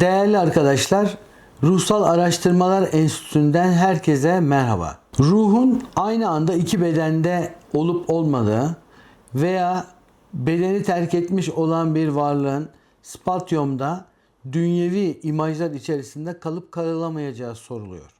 Değerli arkadaşlar, Ruhsal Araştırmalar Enstitüsü'nden herkese merhaba. Ruhun aynı anda iki bedende olup olmadığı veya bedeni terk etmiş olan bir varlığın spatyumda dünyevi imajlar içerisinde kalıp kalamayacağı soruluyor.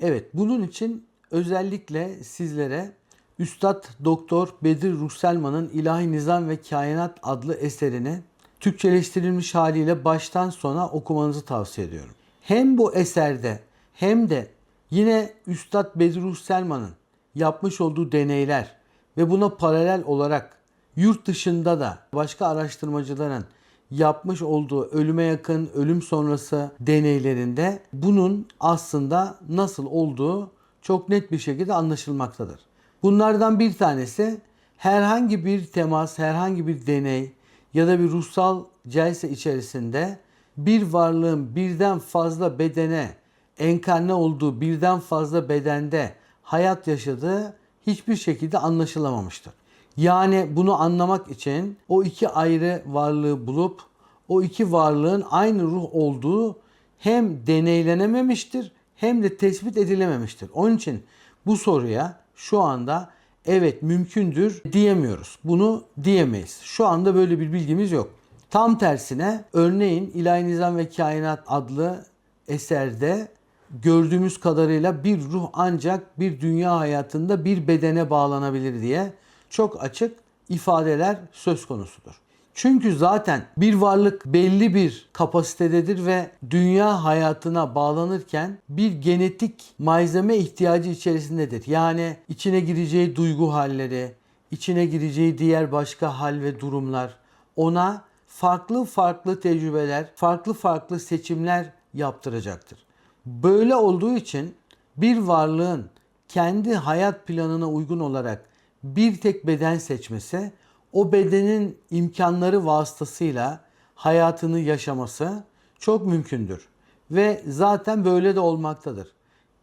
Evet, bunun için özellikle sizlere Üstad Doktor Bedir Ruhselman'ın İlahi Nizam ve Kainat adlı eserini Türkçeleştirilmiş haliyle baştan sona okumanızı tavsiye ediyorum. Hem bu eserde hem de yine Üstad Bedir Ruhselman'ın yapmış olduğu deneyler ve buna paralel olarak yurt dışında da başka araştırmacıların yapmış olduğu ölüme yakın, ölüm sonrası deneylerinde bunun aslında nasıl olduğu çok net bir şekilde anlaşılmaktadır. Bunlardan bir tanesi herhangi bir temas, herhangi bir deney ya da bir ruhsal celse içerisinde bir varlığın birden fazla bedene enkarne olduğu, birden fazla bedende hayat yaşadığı hiçbir şekilde anlaşılamamıştır. Yani bunu anlamak için o iki ayrı varlığı bulup o iki varlığın aynı ruh olduğu hem deneylenememiştir hem de tespit edilememiştir. Onun için bu soruya şu anda evet mümkündür diyemiyoruz. Bunu diyemeyiz. Şu anda böyle bir bilgimiz yok. Tam tersine örneğin İlahi Nizam ve Kainat adlı eserde gördüğümüz kadarıyla bir ruh ancak bir dünya hayatında bir bedene bağlanabilir diye çok açık ifadeler söz konusudur. Çünkü zaten bir varlık belli bir kapasitededir ve dünya hayatına bağlanırken bir genetik malzeme ihtiyacı içerisindedir. Yani içine gireceği duygu halleri, içine gireceği diğer başka hal ve durumlar ona farklı farklı tecrübeler, farklı farklı seçimler yaptıracaktır. Böyle olduğu için bir varlığın kendi hayat planına uygun olarak bir tek beden seçmesi o bedenin imkanları vasıtasıyla hayatını yaşaması çok mümkündür. Ve zaten böyle de olmaktadır.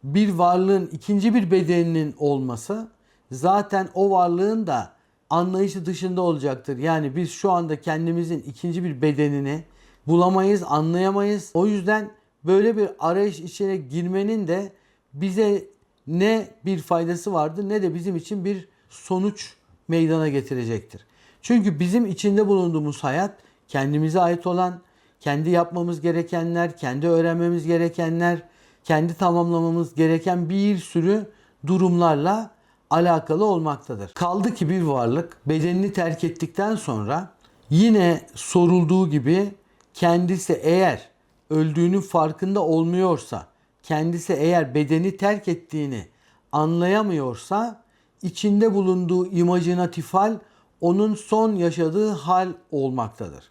Bir varlığın ikinci bir bedeninin olması zaten o varlığın da anlayışı dışında olacaktır. Yani biz şu anda kendimizin ikinci bir bedenini bulamayız, anlayamayız. O yüzden böyle bir arayış içine girmenin de bize ne bir faydası vardır ne de bizim için bir sonuç meydana getirecektir. Çünkü bizim içinde bulunduğumuz hayat kendimize ait olan, kendi yapmamız gerekenler, kendi öğrenmemiz gerekenler, kendi tamamlamamız gereken bir sürü durumlarla alakalı olmaktadır. Kaldı ki bir varlık bedenini terk ettikten sonra yine sorulduğu gibi kendisi eğer öldüğünün farkında olmuyorsa, kendisi eğer bedeni terk ettiğini anlayamıyorsa içinde bulunduğu imajinatif hal onun son yaşadığı hal olmaktadır.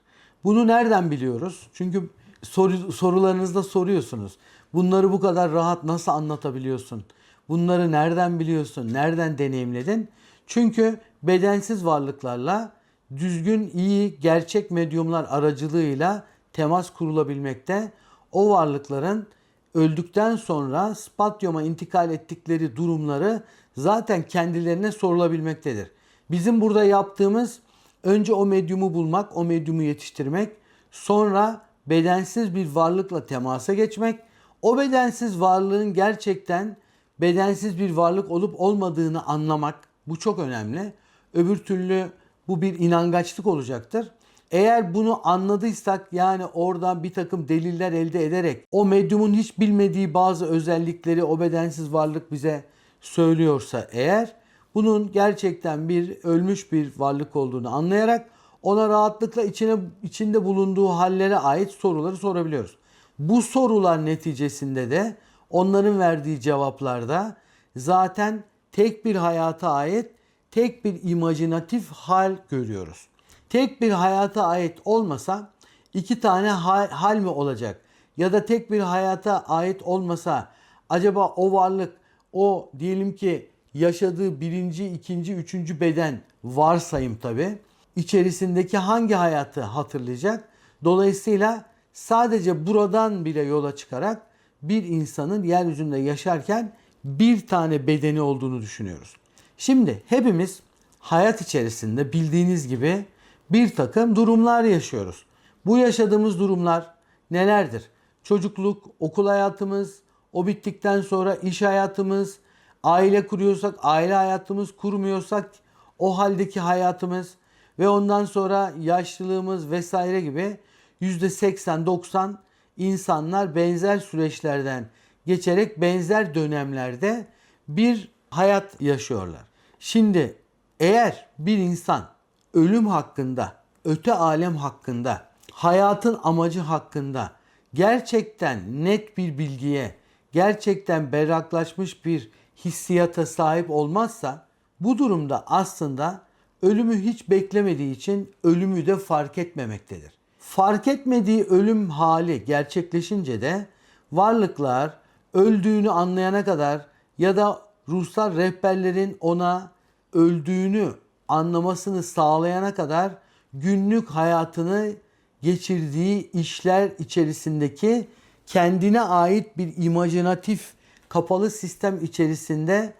Bunu nereden biliyoruz? Çünkü soru, sorularınızda soruyorsunuz. Bunları bu kadar rahat nasıl anlatabiliyorsun? Bunları nereden biliyorsun? Nereden deneyimledin? Çünkü bedensiz varlıklarla düzgün, iyi, gerçek medyumlar aracılığıyla temas kurulabilmekte. O varlıkların öldükten sonra spatyoma intikal ettikleri durumları zaten kendilerine sorulabilmektedir. Bizim burada yaptığımız önce o medyumu bulmak, o medyumu yetiştirmek, sonra bedensiz bir varlıkla temasa geçmek, o bedensiz varlığın gerçekten bedensiz bir varlık olup olmadığını anlamak bu çok önemli. Öbür türlü bu bir inangaçlık olacaktır. Eğer bunu anladıysak yani oradan bir takım deliller elde ederek o medyumun hiç bilmediği bazı özellikleri o bedensiz varlık bize söylüyorsa eğer bunun gerçekten bir ölmüş bir varlık olduğunu anlayarak ona rahatlıkla içine içinde bulunduğu hallere ait soruları sorabiliyoruz. Bu sorular neticesinde de onların verdiği cevaplarda zaten tek bir hayata ait tek bir imajinatif hal görüyoruz. Tek bir hayata ait olmasa iki tane hal, hal mi olacak? Ya da tek bir hayata ait olmasa acaba o varlık o diyelim ki yaşadığı birinci, ikinci, üçüncü beden varsayım tabi içerisindeki hangi hayatı hatırlayacak? Dolayısıyla sadece buradan bile yola çıkarak bir insanın yeryüzünde yaşarken bir tane bedeni olduğunu düşünüyoruz. Şimdi hepimiz hayat içerisinde bildiğiniz gibi bir takım durumlar yaşıyoruz. Bu yaşadığımız durumlar nelerdir? Çocukluk, okul hayatımız, o bittikten sonra iş hayatımız, aile kuruyorsak, aile hayatımız kurmuyorsak o haldeki hayatımız ve ondan sonra yaşlılığımız vesaire gibi %80-90 insanlar benzer süreçlerden geçerek benzer dönemlerde bir hayat yaşıyorlar. Şimdi eğer bir insan ölüm hakkında, öte alem hakkında, hayatın amacı hakkında gerçekten net bir bilgiye, gerçekten berraklaşmış bir hissiyata sahip olmazsa bu durumda aslında ölümü hiç beklemediği için ölümü de fark etmemektedir. Fark etmediği ölüm hali gerçekleşince de varlıklar öldüğünü anlayana kadar ya da ruhsal rehberlerin ona öldüğünü anlamasını sağlayana kadar günlük hayatını geçirdiği işler içerisindeki kendine ait bir imajinatif kapalı sistem içerisinde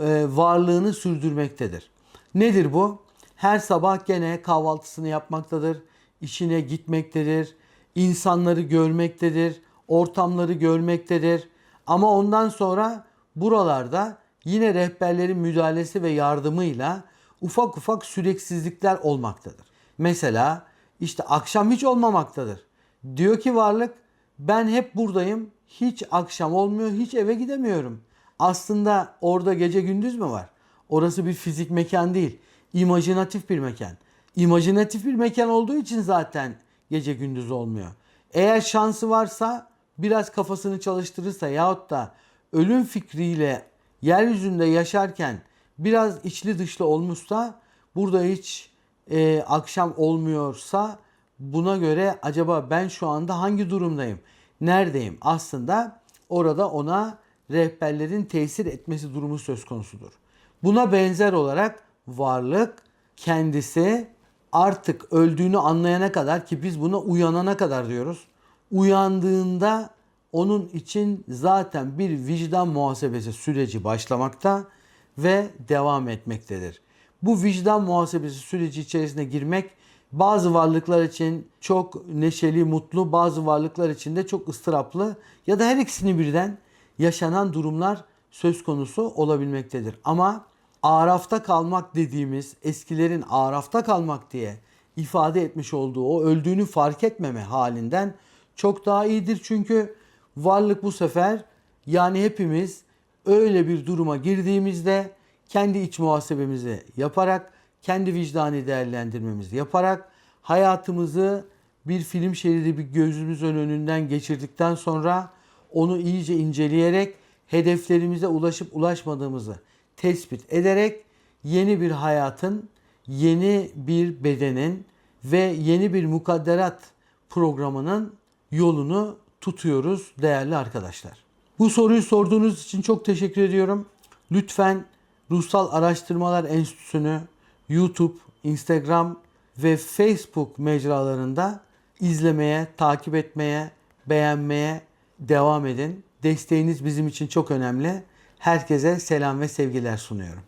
e, varlığını sürdürmektedir. Nedir bu? Her sabah gene kahvaltısını yapmaktadır, işine gitmektedir, insanları görmektedir, ortamları görmektedir. Ama ondan sonra buralarda yine rehberlerin müdahalesi ve yardımıyla ufak ufak süreksizlikler olmaktadır. Mesela işte akşam hiç olmamaktadır. Diyor ki varlık ben hep buradayım. Hiç akşam olmuyor, hiç eve gidemiyorum. Aslında orada gece gündüz mü var? Orası bir fizik mekan değil. imajinatif bir mekan. İmajinatif bir mekan olduğu için zaten gece gündüz olmuyor. Eğer şansı varsa biraz kafasını çalıştırırsa yahut da ölüm fikriyle yeryüzünde yaşarken biraz içli dışlı olmuşsa burada hiç e, akşam olmuyorsa buna göre acaba ben şu anda hangi durumdayım? Neredeyim? Aslında orada ona rehberlerin tesir etmesi durumu söz konusudur. Buna benzer olarak varlık kendisi artık öldüğünü anlayana kadar ki biz buna uyanana kadar diyoruz. Uyandığında onun için zaten bir vicdan muhasebesi süreci başlamakta ve devam etmektedir. Bu vicdan muhasebesi süreci içerisine girmek bazı varlıklar için çok neşeli, mutlu, bazı varlıklar için de çok ıstıraplı ya da her ikisini birden yaşanan durumlar söz konusu olabilmektedir. Ama arafta kalmak dediğimiz eskilerin arafta kalmak diye ifade etmiş olduğu o öldüğünü fark etmeme halinden çok daha iyidir. Çünkü varlık bu sefer yani hepimiz öyle bir duruma girdiğimizde kendi iç muhasebemizi yaparak, kendi vicdani değerlendirmemizi yaparak hayatımızı bir film şeridi bir gözümüzün önünden geçirdikten sonra onu iyice inceleyerek hedeflerimize ulaşıp ulaşmadığımızı tespit ederek yeni bir hayatın, yeni bir bedenin ve yeni bir mukadderat programının yolunu tutuyoruz değerli arkadaşlar. Bu soruyu sorduğunuz için çok teşekkür ediyorum. Lütfen Ruhsal Araştırmalar Enstitüsü'nü YouTube, Instagram ve Facebook mecralarında izlemeye, takip etmeye, beğenmeye devam edin. Desteğiniz bizim için çok önemli. Herkese selam ve sevgiler sunuyorum.